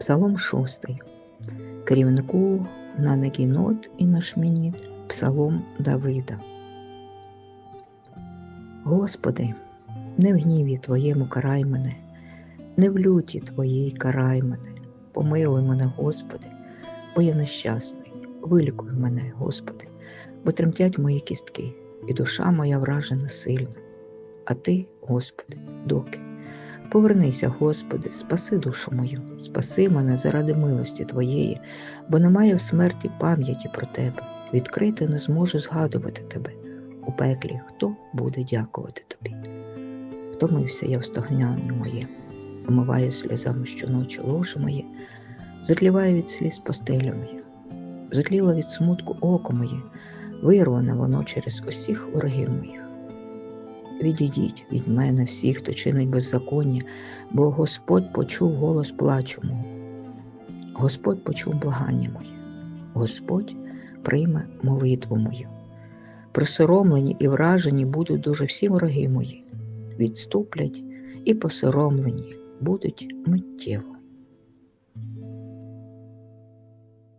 Псалом 6. Керівнику на Негінот і на Шмініт Псалом Давида. Господи, не в гніві Твоєму карай мене, не в люті Твоїй карай мене. Помилуй мене, Господи, бо я нещасний. Вилікуй мене, Господи, бо тремтять мої кістки, і душа моя вражена сильно. А Ти, Господи, доки? Повернися, Господи, спаси душу мою, спаси мене заради милості Твоєї, бо немає в смерті пам'яті про Тебе. Відкрити не зможу згадувати Тебе. У пеклі хто буде дякувати Тобі? Втомився я в стогнянні моє, омиваю сльозами щоночі ложе моє, затліваю від сліз постеля моя, затліло від смутку око моє, вирване воно через усіх ворогів моїх. Відійдіть від мене всі, хто чинить беззаконня, бо Господь почув голос плачу мого. Господь почув благання моє, Господь прийме молитву мою. Присоромлені і вражені будуть дуже всі вороги мої, відступлять і посоромлені будуть миттєво.